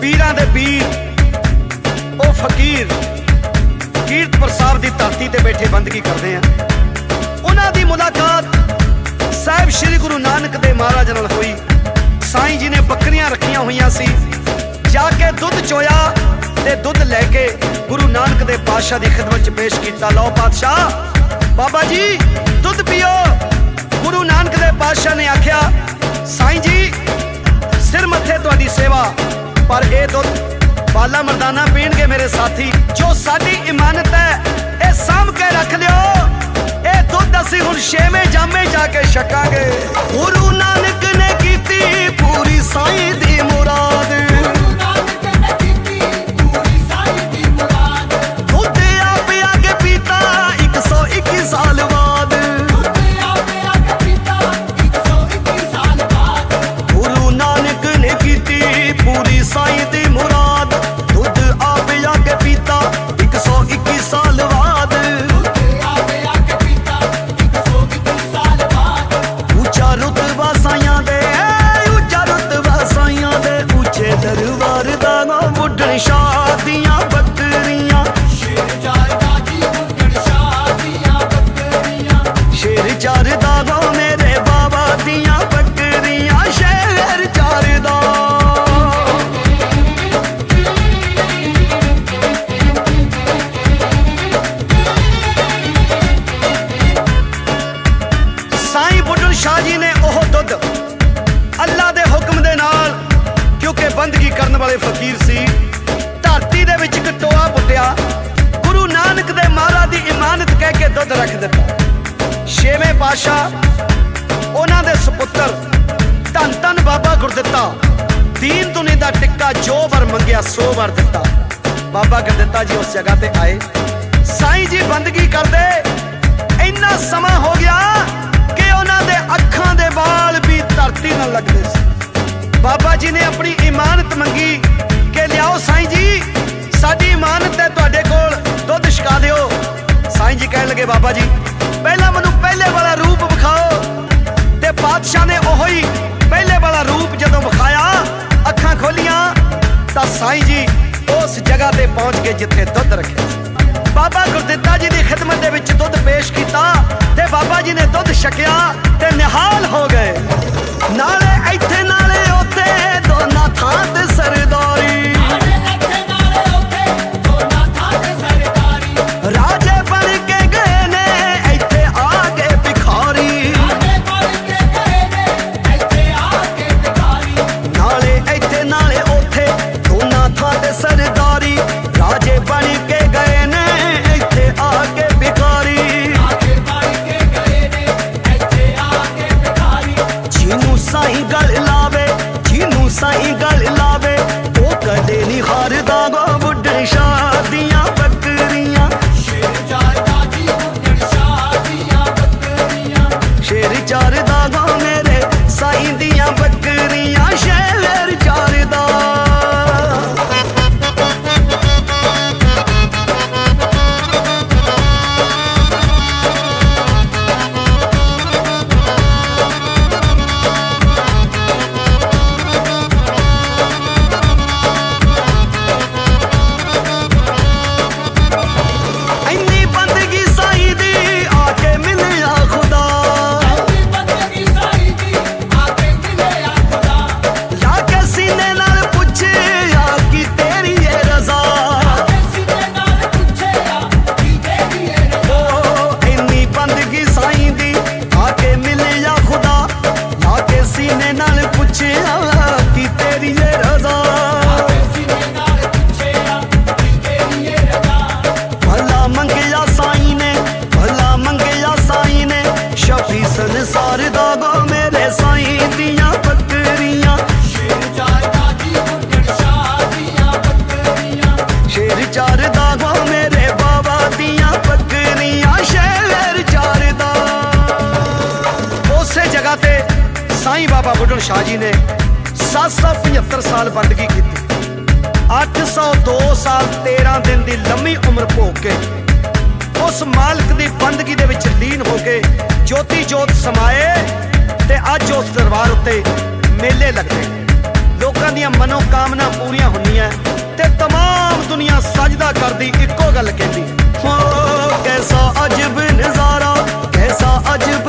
ਪੀਰਾਂ ਦੇ ਪੀਰ, ਉਹ ਫਕੀਰ ਕੀਰਤਪੁਰ ਸਾਹਿਬ ਦੀ ਧਰਤੀ ਤੇ ਬੈਠੇ ਬੰਦਗੀ ਕਰਦੇ ਆ। ਉਹਨਾਂ ਦੀ ਮੁਲਾਕਾਤ ਸਾਹਿਬ ਸ੍ਰੀ ਗੁਰੂ ਨਾਨਕ ਦੇ ਮਹਾਰਾਜ ਨਾਲ ਹੋਈ। ਸਾਈਂ ਜੀ ਨੇ ਬੱਕਰੀਆਂ ਰੱਖੀਆਂ ਹੋਈਆਂ ਸੀ। ਜਾ ਕੇ ਦੁੱਧ ਚੋਇਆ ਤੇ ਦੁੱਧ ਲੈ ਕੇ ਗੁਰੂ ਨਾਨਕ ਦੇ ਪਾਤਸ਼ਾਹ ਦੀ ਖਿਦਮਤ 'ਚ ਪੇਸ਼ ਕੀਤਾ। ਲਓ ਪਾਤਸ਼ਾਹ, ਬਾਬਾ ਜੀ, ਦੁੱਧ ਪੀਓ। ਗੁਰੂ ਨਾਨਕ ਦੇ ਪਾਤਸ਼ਾਹ ਨੇ ਆਖਿਆ, ਸਾਈ ਜੀ ਸਿਰ ਮੱਥੇ ਤੁਹਾਡੀ ਸੇਵਾ। ਪਰ ਇਹ ਦੁੱਧ ਬਾਲਾ ਮਰਦਾਨਾ ਪੀਣਗੇ ਮੇਰੇ ਸਾਥੀ। ਜੋ ਸਾਡੀ ਇਮਾਨਤ ਹੈ, ਇਹ ਸਾਂਭ ਕੇ ਰੱਖ ਲਿਓ। ਇਹ ਦੁੱਧ ਅਸੀਂ ਹੁਣ ਛੇਵੇਂ ਜਾਮੇ ਜਾ ਕੇ ਛਕਾਂਗੇ। ਗੁਰੂ ਨਾਨਕ ਨੇ ਕੀਤੀ ਪੂਰੀ ਸਾਈਂ ਦੀ ਮੁਰਾਦ। ਬੁੱਢਣ ਰੱਖ ਦਿੱਤਾ। ਛੇਵੇਂ ਪਾਸ਼ਾ ਉਹਨਾਂ ਦੇ ਸੁਪੁੱਤਰ ਧੰਨ ਧੰਨ ਬਾਬਾ ਗੁਰਦਿੱਤਾ, ਦੀਨ ਦੁਨੀ ਦਾ ਟਿੱਕਾ ਜੋ ਵਰ ਮੰਗਿਆ ਸੋ ਵਰ ਦਿੱਤਾ। ਬਾਬਾ ਗੁਰਦਿੱਤਾ ਜੀ ਉਸ ਜਗ੍ਹਾ ਤੇ ਆਏ। ਸਾਈਂ ਜੀ ਬੰਦਗੀ ਕਰਦੇ, ਇੰਨਾ ਸਮਾਂ ਹੋ ਗਿਆ ਕਿ ਉਹਨਾਂ ਦੇ ਅੱਖਾਂ ਦੇ ਵਾਲ ਵੀ ਧਰਤੀ ਨਾਲ ਲੱਗਦੇ ਸੀ। ਬਾਬਾ ਜੀ ਨੇ ਆਪਣੀ ਇਮਾਨਤ ਮੰਗੀ ਕਿ ਲਿਆਓ ਸਾਈਂ ਜੀ, ਸਾਡੀ ਇਮਾਨਤ ਹੈ ਸਾਈਂ ਜੀ, ਉਸ ਜਗ੍ਹਾ ਤੇ ਪਹੁੰਚ ਗਏ ਜਿੱਥੇ ਦੁੱਧ ਰੱਖਿਆ। ਬਾਬਾ ਗੁਰਦਿੱਤਾ ਜੀ ਦੀ ਖਿਦਮਤ ਦੇ ਵਿੱਚ ਦੁੱਧ ਪੇਸ਼ ਕੀਤਾ ਤੇ ਬਾਬਾ ਜੀ ਨੇ ਦੁੱਧ ਛਕਿਆ ਤੇ ਨਿਹਾਲ ਹੋ ਗਏ। ਨਾਲੇ ਸ਼ਫੀ ਗੋ ਮੇਰੇ ਸਾਈਂ ਦੀਆਂ ਬੱਕਰੀਆਂ। ਸ਼ੇਰ ਚਾਰਦਾ ਗੋ ਮੇਰੇ ਬਾਬਾ ਦੀਆਂ ਬੱਕਰੀਆਂ। ਸ਼ੇਰ ਚਾਰਦਾ ਉਸੇ ਜਗ੍ਹਾ ਤੇ ਸਾਈਂ ਬਾਬਾ ਬੁੱਢਣ ਸ਼ਾਹ ਜੀ ਨੇ 775 ਸਾਲ ਬੰਦਗੀ ਕੀਤੀ। 802 ਸਾਲ 13 ਦਿਨ ਦੀ ਲੰਮੀ ਉਮਰ ਭੋਗ ਕੇ ਉਸ ਮਾਲਕ ਦੀ ਬੰਦਗੀ ਦੇ ਵਿੱਚ ਲੀਨ ਹੋ ਕੇ ਜੋਤੀ ਜੋਤ ਸਮਾਏ ਤੇ ਅੱਜ ਉਸ ਦਰਬਾਰ ਉੱਤੇ ਮੇਲੇ ਲੱਗਦੇ ਲੋਕਾਂ ਦੀਆਂ ਮਨੋ ਕਾਮਨਾ ਪੂਰੀਆਂ ਹੁੰਦੀਆਂ ਤੇ ਤਮਾਮ ਦੁਨੀਆ ਸਜਦਾ ਕਰਦੀ ਇੱਕੋ ਗੱਲ ਕਹਿੰਦੀ ਹੋ कैसा अजब नजारा कैसा अजब नजारा